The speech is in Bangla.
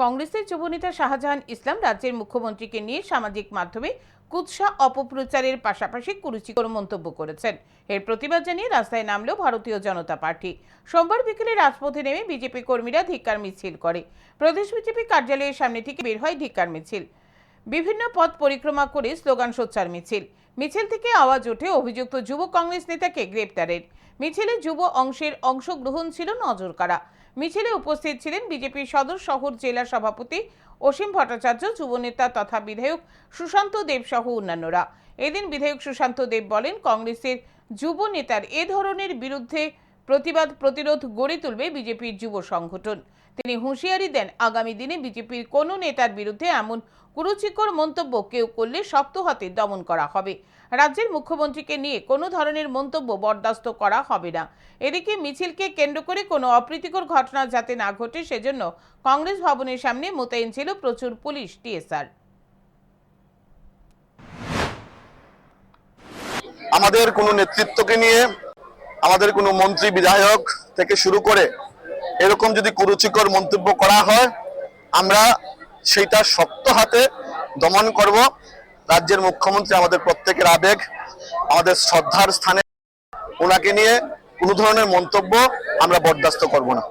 কংগ্রেসের যুবনেতা শাহজাহান ইসলাম রাজ্যের মুখ্যমন্ত্রীকে নিয়ে সামাজিক মাধ্যমে কুৎসা অপপ্রচারের পাশাপাশি কুরুচিকর মন্তব্য করেছেন। এর প্রতিবাদ জানিয়ে রাস্তায় নামলো ভারতীয় জনতা পার্টি। সোমবার বিকেলে রাজপথে নেমে বিজেপি কর্মীরা ধিক্কার মিছিল করে। প্রদেশ বিজেপি কার্যালয়ের সামনে থেকে বের হয় ধিক্কার মিছিল। বিভিন্ন পথ পরিক্রমা করে স্লোগান সোচ্চার মিছিল। মিছিল থেকে আওয়াজ ওঠে অভিযুক্ত যুব কংগ্রেস নেতাকে গ্রেপ্তারের। মিছিলে যুব অংশের অংশগ্রহণ ছিল নজর কাড়া মিছিলে উপস্থিত ছিলেন বিজেপির সদর শহর জেলা সভাপতি অসীম ভট্টাচার্য যুবনেতা তথা বিধায়ক সুশান্ত দেব সহ অন্যান্যরা। এদিন বিধায়ক সুশান্ত দেব বলেন, কংগ্রেসের যুব নেতার এ ধরনের বিরুদ্ধে প্রতিবাদ প্রতিরোধ গড়ে তুলবে বিজেপির যুব সংগঠন। তিনি হুঁশিয়ারি দেন, আগামী দিনে বিজেপির কোনো নেতার বিরুদ্ধে এমন কুরুচিকর মন্তব্য কেউ করলে শক্ত হাতে দমন করা হবে। রাজ্যের মুখ্যমন্ত্রীকে নিয়ে কোনো ধরনের মন্তব্য বরদাস্ত করা হবে না। এদিকে মিছিলকে কেন্দ্র করে কোনো অপ্রীতিকর ঘটনা যাতে না ঘটে সেজন্য কংগ্রেস ভবনের সামনে মোতায়েন ছিল প্রচুর পুলিশ, টিএসআর। আমাদের কোনো নেতৃত্বকে নিয়ে আমাদের কোনো মন্ত্রী বিধায়ক থেকে শুরু করে এরকম যদি কুরুচিকর মন্তব্য করা হয়, আমরা সেইটা শক্ত হাতে দমন করব। রাজ্যের মুখ্যমন্ত্রী আমাদের প্রত্যেকের আবেগ, আমাদের শ্রদ্ধার স্থানে ওনাকে নিয়ে কোনো ধরনের মন্তব্য আমরা বরদাস্ত করব না।